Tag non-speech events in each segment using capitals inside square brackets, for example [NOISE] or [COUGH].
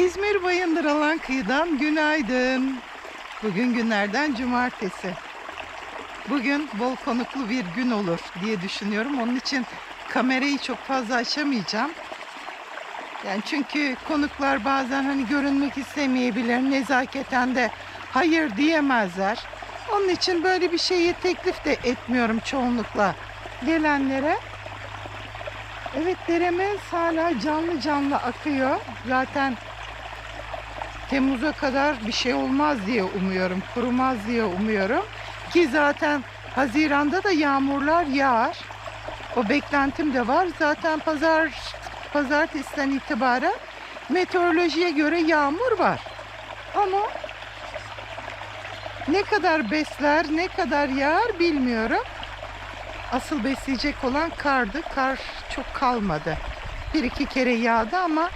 İzmir Bayındır alan kıyıdan günaydın. Bugün günlerden cumartesi. Bugün bol konuklu bir gün olur diye düşünüyorum. Onun için kamerayı çok fazla açamayacağım. Yani çünkü konuklar bazen hani görünmek istemeyebilir. Nezaketen de hayır diyemezler. Onun için böyle bir şeyi teklif de etmiyorum çoğunlukla gelenlere. Evet deremiz hala canlı canlı akıyor. Zaten Temmuz'a kadar bir şey olmaz diye umuyorum. Kurumaz diye umuyorum. Ki zaten Haziran'da da yağmurlar yağar. O beklentim de var. Zaten pazar pazartesiden itibaren meteorolojiye göre yağmur var. Ama ne kadar besler, ne kadar yağar bilmiyorum. Asıl besleyecek olan kardı. Kar çok kalmadı. Bir iki kere yağdı ama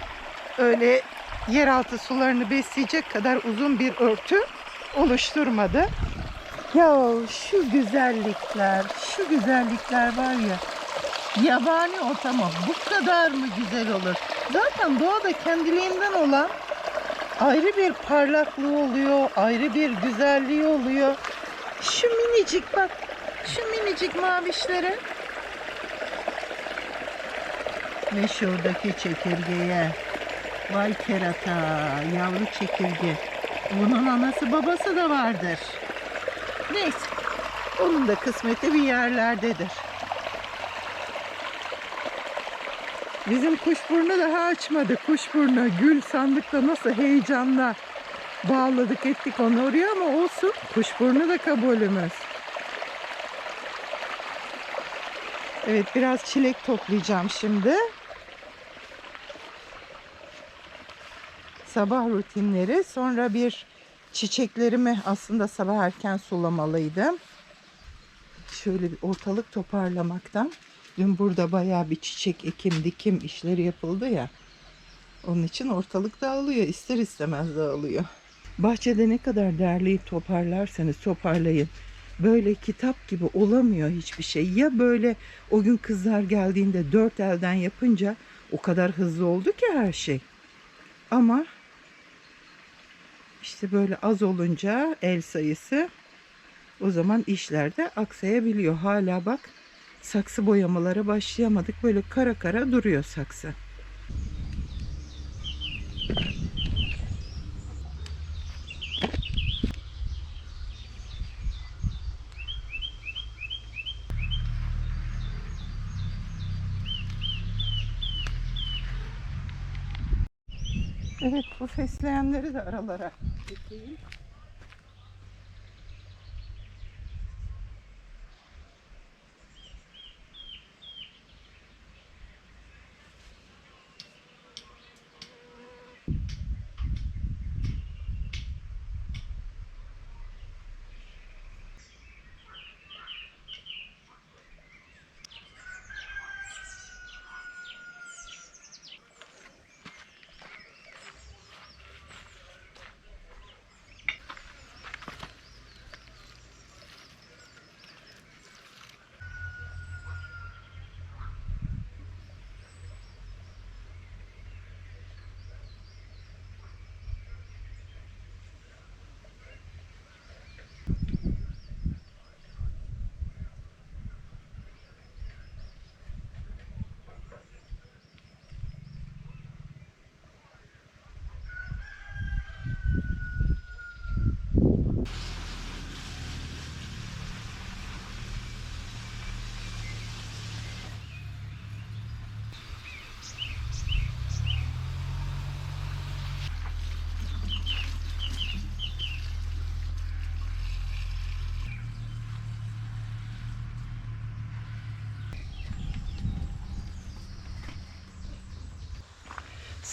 öyle yeraltı sularını besleyecek kadar uzun bir örtü oluşturmadı. Ya şu güzellikler, şu güzellikler var ya. Yabani ortama bu kadar mı güzel olur? Zaten doğada kendiliğinden olan ayrı bir parlaklığı oluyor, ayrı bir güzelliği oluyor. Şu minicik bak, şu minicik mavişlere. Ve şuradaki çekirgeye. Vay kerata, yavru çekirge. Bunun anası babası da vardır. Neyse, onun da kısmeti bir yerlerdedir. Bizim kuşburnu daha açmadı. Kuşburnu gül sandıkta nasıl heyecanla bağladık ettik onu oraya ama olsun. Kuşburnu da kabulümüz. Evet biraz çilek toplayacağım şimdi. Sabah rutinleri sonra bir çiçeklerimi aslında sabah erken sulamalıydım. Şöyle bir ortalık toparlamaktan. Dün burada bayağı bir çiçek ekim dikim işleri yapıldı ya. Onun için ortalık dağılıyor. ister istemez dağılıyor. Bahçede ne kadar derleyip toparlarsanız toparlayın. Böyle kitap gibi olamıyor hiçbir şey. Ya böyle o gün kızlar geldiğinde dört elden yapınca o kadar hızlı oldu ki her şey. Ama işte böyle az olunca el sayısı o zaman işlerde aksayabiliyor. Hala bak saksı boyamalara başlayamadık. Böyle kara kara duruyor saksı. Evet bu fesleğenleri de aralara ekleyeyim.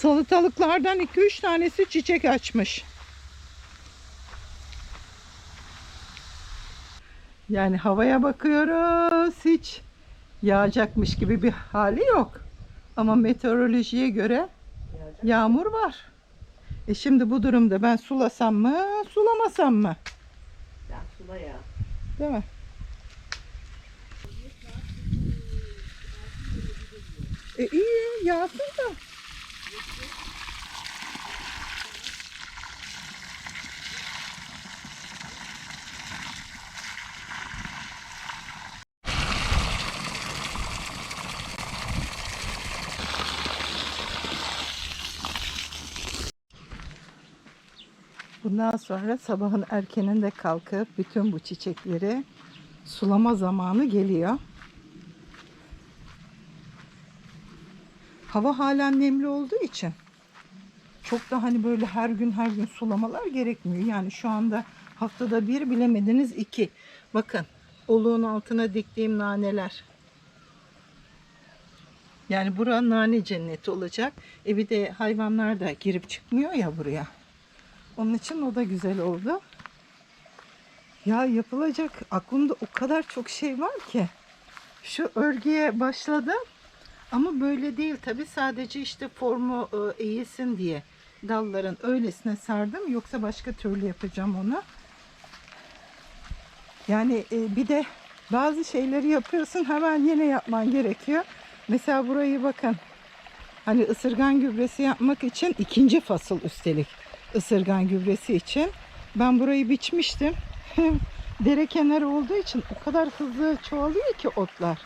Salatalıklardan 2-3 tanesi çiçek açmış. Yani havaya bakıyoruz hiç yağacakmış gibi bir hali yok. Ama meteorolojiye göre yağmur var. E şimdi bu durumda ben sulasam mı, sulamasam mı? Sen sula ya. Değil mi? E iyi yağsın da. Bundan sonra sabahın erkeninde kalkıp bütün bu çiçekleri sulama zamanı geliyor. Hava halen nemli olduğu için çok da hani böyle her gün her gün sulamalar gerekmiyor. Yani şu anda haftada bir bilemediniz iki. Bakın oluğun altına diktiğim naneler. Yani bura nane cenneti olacak. E bir de hayvanlar da girip çıkmıyor ya buraya. Onun için o da güzel oldu. Ya yapılacak aklımda o kadar çok şey var ki. Şu örgüye başladım. Ama böyle değil tabi sadece işte formu e, eğilsin diye dalların öylesine sardım. Yoksa başka türlü yapacağım onu. Yani e, bir de bazı şeyleri yapıyorsun hemen yine yapman gerekiyor. Mesela burayı bakın. Hani ısırgan gübresi yapmak için ikinci fasıl üstelik ısırgan gübresi için. Ben burayı biçmiştim. [LAUGHS] Dere kenarı olduğu için o kadar hızlı çoğalıyor ki otlar.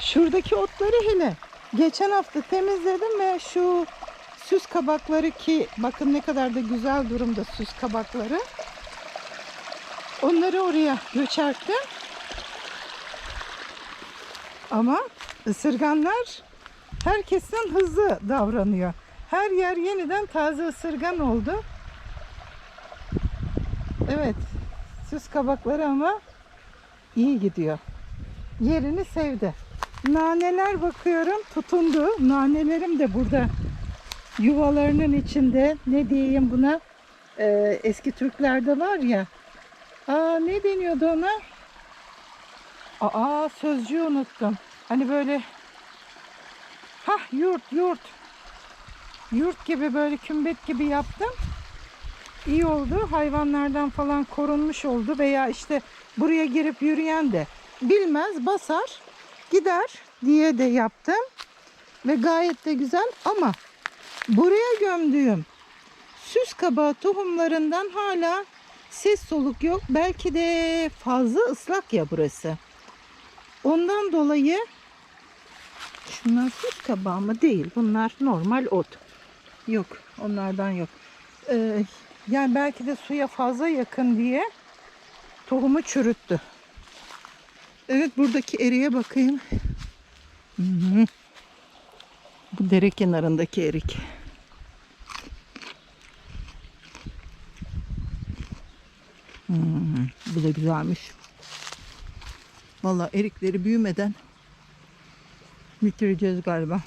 Şuradaki otları hele geçen hafta temizledim ve şu süs kabakları ki bakın ne kadar da güzel durumda süs kabakları. Onları oraya göçerttim. Ama ısırganlar herkesten hızlı davranıyor. Her yer yeniden taze ısırgan oldu. Evet. Süs kabakları ama iyi gidiyor. Yerini sevdi. Naneler bakıyorum tutundu. Nanelerim de burada yuvalarının içinde. Ne diyeyim buna? Ee, eski Türklerde var ya. Aa ne deniyordu ona? Aa sözcüğü unuttum. Hani böyle Hah yurt yurt. Yurt gibi böyle kümbet gibi yaptım. İyi oldu. Hayvanlardan falan korunmuş oldu veya işte buraya girip yürüyen de bilmez basar gider diye de yaptım. Ve gayet de güzel ama buraya gömdüğüm süs kabağı tohumlarından hala ses soluk yok. Belki de fazla ıslak ya burası. Ondan dolayı şunlar süs kabağı mı? Değil. Bunlar normal ot. Yok. Onlardan yok. Ee, yani belki de suya fazla yakın diye tohumu çürüttü. Evet buradaki eriye bakayım. Hı hı. Bu dere kenarındaki erik. Hmm, bu da güzelmiş. Vallahi erikleri büyümeden bitireceğiz galiba.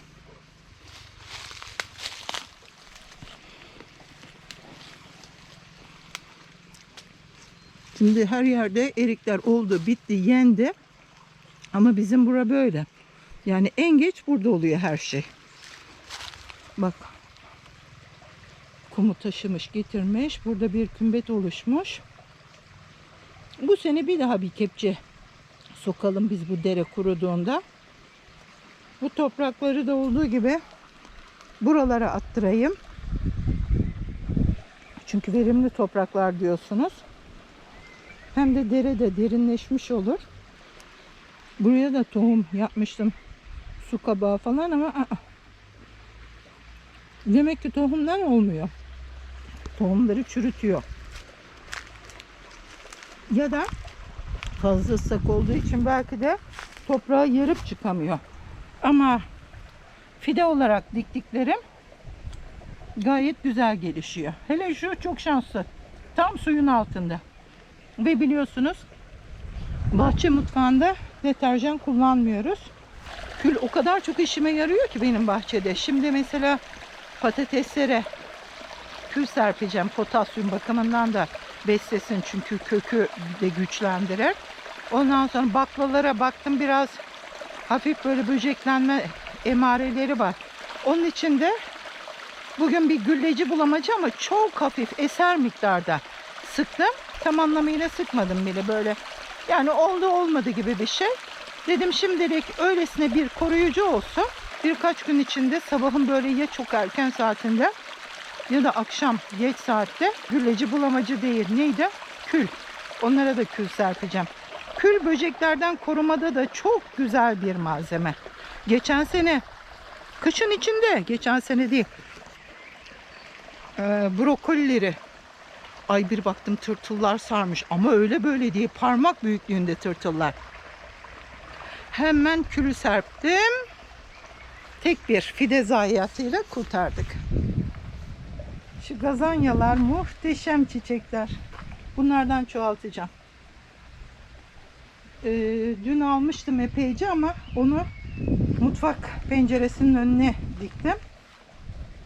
Şimdi her yerde erikler oldu, bitti, yendi. Ama bizim bura böyle. Yani en geç burada oluyor her şey. Bak. Kumu taşımış, getirmiş. Burada bir kümbet oluşmuş. Bu sene bir daha bir kepçe sokalım biz bu dere kuruduğunda. Bu toprakları da olduğu gibi buralara attırayım. Çünkü verimli topraklar diyorsunuz. Hem de dere de derinleşmiş olur. Buraya da tohum yapmıştım. Su kabağı falan ama aa. demek ki tohumdan olmuyor. Tohumları çürütüyor. Ya da fazla ıslak olduğu için belki de toprağı yarıp çıkamıyor. Ama fide olarak diktiklerim gayet güzel gelişiyor. Hele şu çok şanslı. Tam suyun altında. Ve biliyorsunuz bahçe mutfağında deterjan kullanmıyoruz. Kül o kadar çok işime yarıyor ki benim bahçede. Şimdi mesela patateslere kül serpeceğim. Potasyum bakımından da beslesin çünkü kökü de güçlendirir. Ondan sonra baklalara baktım biraz hafif böyle böceklenme emareleri var. Onun için de bugün bir gülleci bulamacı ama çok hafif eser miktarda sıktım. Tam anlamıyla sıkmadım bile böyle. Yani oldu olmadı gibi bir şey. Dedim şimdilik öylesine bir koruyucu olsun. Birkaç gün içinde sabahın böyle ya çok erken saatinde ya da akşam geç saatte gülleci bulamacı değil. Neydi? Kül. Onlara da kül serpeceğim. Kül böceklerden korumada da çok güzel bir malzeme. Geçen sene kışın içinde, geçen sene değil. Ee, brokolileri Ay bir baktım tırtıllar sarmış ama öyle böyle değil parmak büyüklüğünde tırtıllar. Hemen külü serptim. Tek bir fide zayiatıyla kurtardık. Şu gazanyalar muhteşem çiçekler. Bunlardan çoğaltacağım. Ee, dün almıştım epeyce ama onu mutfak penceresinin önüne diktim.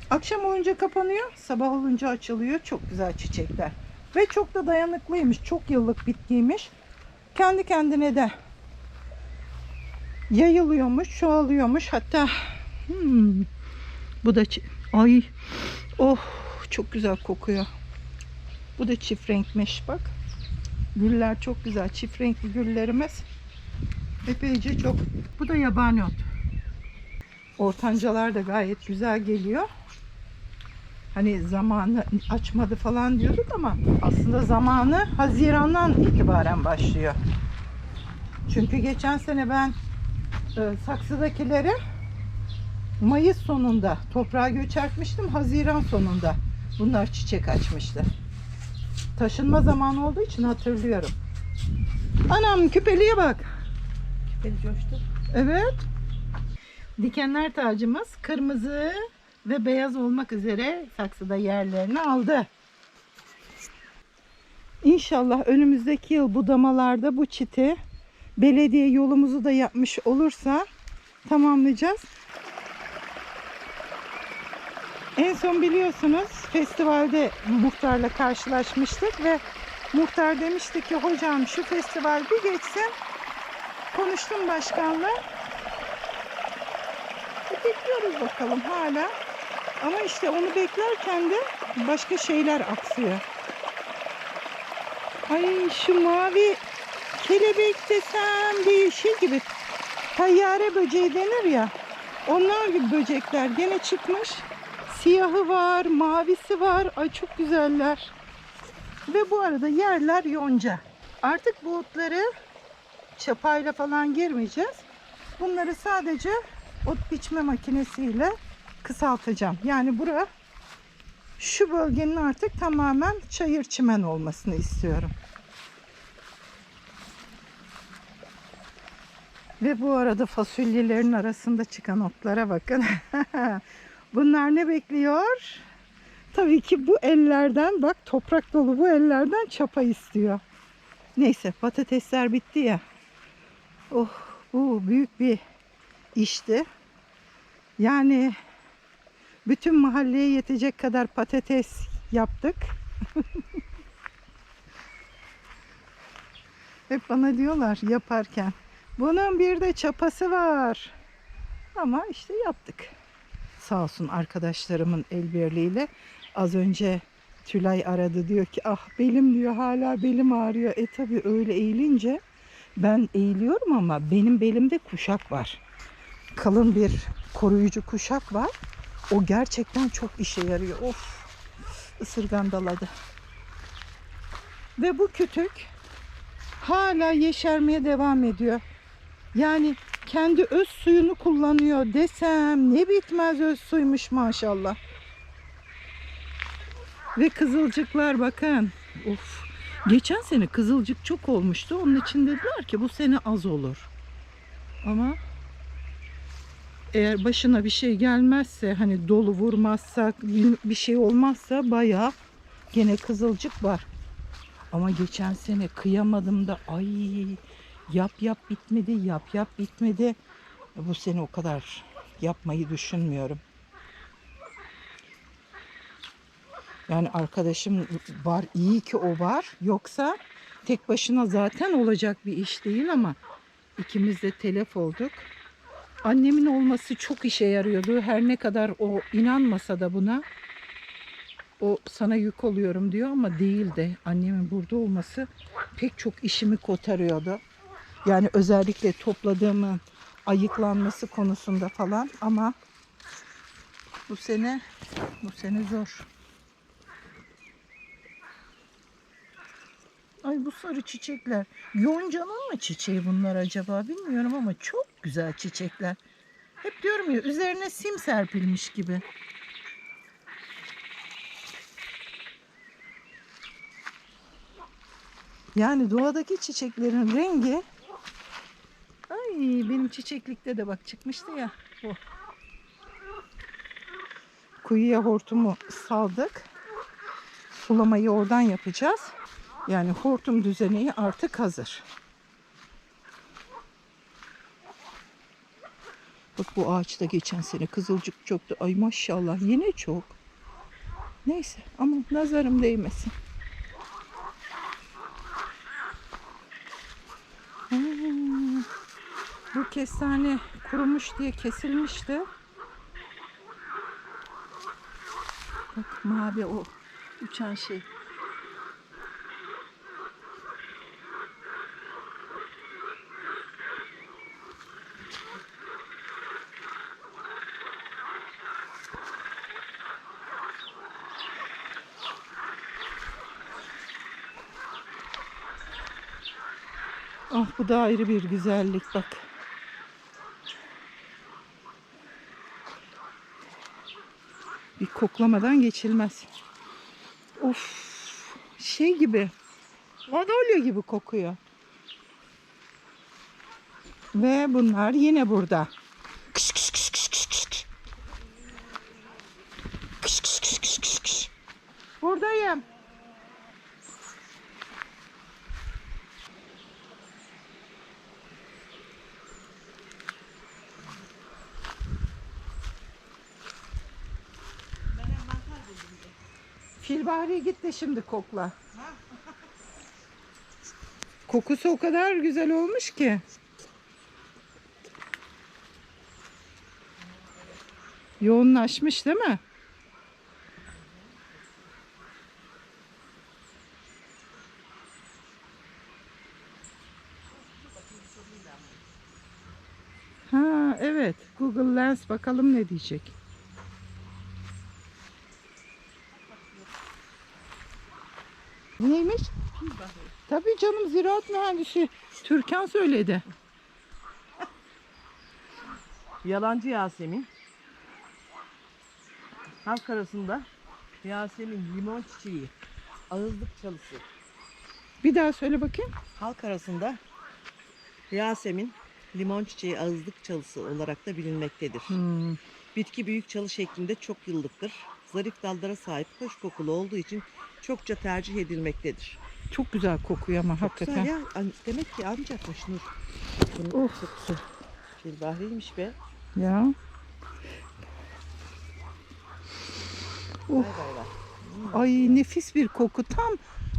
Akşam olunca kapanıyor, sabah olunca açılıyor. Çok güzel çiçekler. Ve çok da dayanıklıymış. Çok yıllık bitkiymiş. Kendi kendine de yayılıyormuş, çoğalıyormuş. Hatta hmm, bu da ay oh çok güzel kokuyor. Bu da çift renkmiş bak. Güller çok güzel. Çift renkli güllerimiz epeyce çok. Bu da yabani ot. Ortancalar da gayet güzel geliyor. Hani zamanı açmadı falan diyorduk ama aslında zamanı Haziran'dan itibaren başlıyor. Çünkü geçen sene ben e, saksıdakileri Mayıs sonunda toprağa göçertmiştim. Haziran sonunda bunlar çiçek açmıştı. Taşınma zamanı olduğu için hatırlıyorum. Anam küpeliye bak. Beni coştu. Evet. Dikenler tacımız kırmızı ve beyaz olmak üzere saksıda yerlerini aldı. İnşallah önümüzdeki yıl budamalarda bu çiti belediye yolumuzu da yapmış olursa tamamlayacağız. En son biliyorsunuz festivalde muhtarla karşılaşmıştık ve muhtar demişti ki hocam şu festival bir geçsin konuştum başkanla. Bekliyoruz bakalım hala. Ama işte onu beklerken de başka şeyler aksıyor. Ay şu mavi kelebek desem bir şey gibi tayyare böceği denir ya. Onlar gibi böcekler gene çıkmış. Siyahı var, mavisi var. Ay çok güzeller. Ve bu arada yerler yonca. Artık bu otları çapayla falan girmeyeceğiz. Bunları sadece ot biçme makinesiyle kısaltacağım. Yani bura şu bölgenin artık tamamen çayır çimen olmasını istiyorum. Ve bu arada fasulyelerin arasında çıkan otlara bakın. [LAUGHS] Bunlar ne bekliyor? Tabii ki bu ellerden bak toprak dolu bu ellerden çapa istiyor. Neyse patatesler bitti ya. Oh bu büyük bir işti. Yani bütün mahalleye yetecek kadar patates yaptık. [LAUGHS] Hep bana diyorlar yaparken. Bunun bir de çapası var. Ama işte yaptık. Sağ olsun arkadaşlarımın el birliğiyle. Az önce Tülay aradı diyor ki ah belim diyor hala belim ağrıyor. E tabi öyle eğilince ben eğiliyorum ama benim belimde kuşak var. Kalın bir koruyucu kuşak var. O gerçekten çok işe yarıyor. Of ısırgan daladı. Ve bu kütük hala yeşermeye devam ediyor. Yani kendi öz suyunu kullanıyor desem ne bitmez öz suymuş maşallah. Ve kızılcıklar bakın. Of. Geçen sene kızılcık çok olmuştu. Onun için dediler ki bu sene az olur. Ama eğer başına bir şey gelmezse hani dolu vurmazsa bir- şey olmazsa bayağı gene kızılcık var. Ama geçen sene kıyamadım da ay yap yap bitmedi yap yap bitmedi. Bu sene o kadar yapmayı düşünmüyorum. Yani arkadaşım var iyi ki o var. Yoksa tek başına zaten olacak bir iş değil ama ikimiz de telef olduk. Annemin olması çok işe yarıyordu. Her ne kadar o inanmasa da buna o sana yük oluyorum diyor ama değil de annemin burada olması pek çok işimi kotarıyordu. Yani özellikle topladığımın ayıklanması konusunda falan ama bu sene bu sene zor. Ay bu sarı çiçekler. Yonca'nın mı çiçeği bunlar acaba bilmiyorum ama çok güzel çiçekler. Hep diyorum ya üzerine sim serpilmiş gibi. Yani doğadaki çiçeklerin rengi Ay benim çiçeklikte de bak çıkmıştı ya. O. Kuyuya hortumu saldık. Sulamayı oradan yapacağız. Yani hortum düzeneği artık hazır. Bak bu ağaçta geçen sene kızılcık çoktu. Ay maşallah yine çok. Neyse ama nazarım değmesin. Hmm, bu kestane kurumuş diye kesilmişti. Bak mavi o uçan şey. Ah bu da ayrı bir güzellik bak. Bir koklamadan geçilmez. Of şey gibi. Vanolya gibi kokuyor. Ve bunlar yine burada. Filbari git de şimdi kokla. [LAUGHS] Kokusu o kadar güzel olmuş ki. Yoğunlaşmış değil mi? Ha evet. Google Lens bakalım ne diyecek. Canım ziraat mühendisi Türkan söyledi. Yalancı Yasemin. Halk arasında Yasemin limon çiçeği. Ağızlık çalısı. Bir daha söyle bakayım. Halk arasında Yasemin limon çiçeği ağızlık çalısı olarak da bilinmektedir. Hmm. Bitki büyük çalı şeklinde çok yıllıktır. Zarif dallara sahip hoş kokulu olduğu için çokça tercih edilmektedir. Çok güzel kokuyor ama hakikaten. Güzel ya. Demek ki ancakmış Nur. Bunun Of. kokusu. Filbahriymiş be. Ya. Of. vay. Ay nefis bir koku. Tam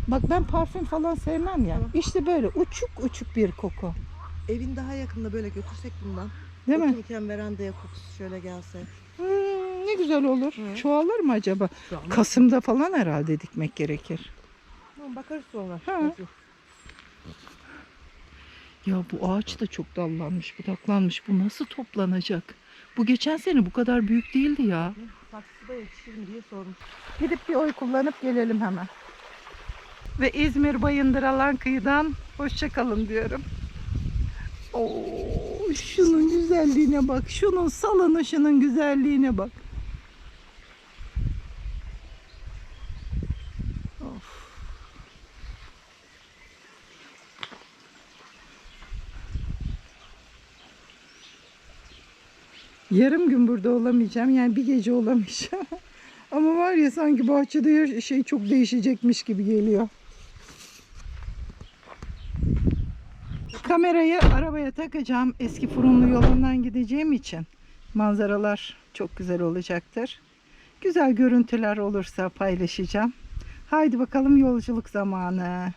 bak ben parfüm falan sevmem ya. Tamam. İşte böyle uçuk uçuk bir koku. Evin daha yakında böyle götürsek bundan. Değil mi? Otururken verandaya kokusu şöyle gelse. Hmm, ne güzel olur. Hı. Çoğalır mı acaba? Kasım'da falan herhalde dikmek gerekir. Tamam, bakarız sonra. Ha. Nasıl? Ya bu ağaç da çok dallanmış, budaklanmış. Bu nasıl toplanacak? Bu geçen sene bu kadar büyük değildi ya. Saksıda yetişir mi diye sormuş. Gidip bir oy kullanıp gelelim hemen. Ve İzmir Bayındır Alan kıyıdan hoşça kalın diyorum. Oo, şunun güzelliğine bak. Şunun salınışının güzelliğine bak. Yarım gün burada olamayacağım. Yani bir gece olamayacağım. [LAUGHS] Ama var ya sanki bahçede ya- şey çok değişecekmiş gibi geliyor. Kamerayı arabaya takacağım. Eski fırınlı yolundan gideceğim için manzaralar çok güzel olacaktır. Güzel görüntüler olursa paylaşacağım. Haydi bakalım yolculuk zamanı.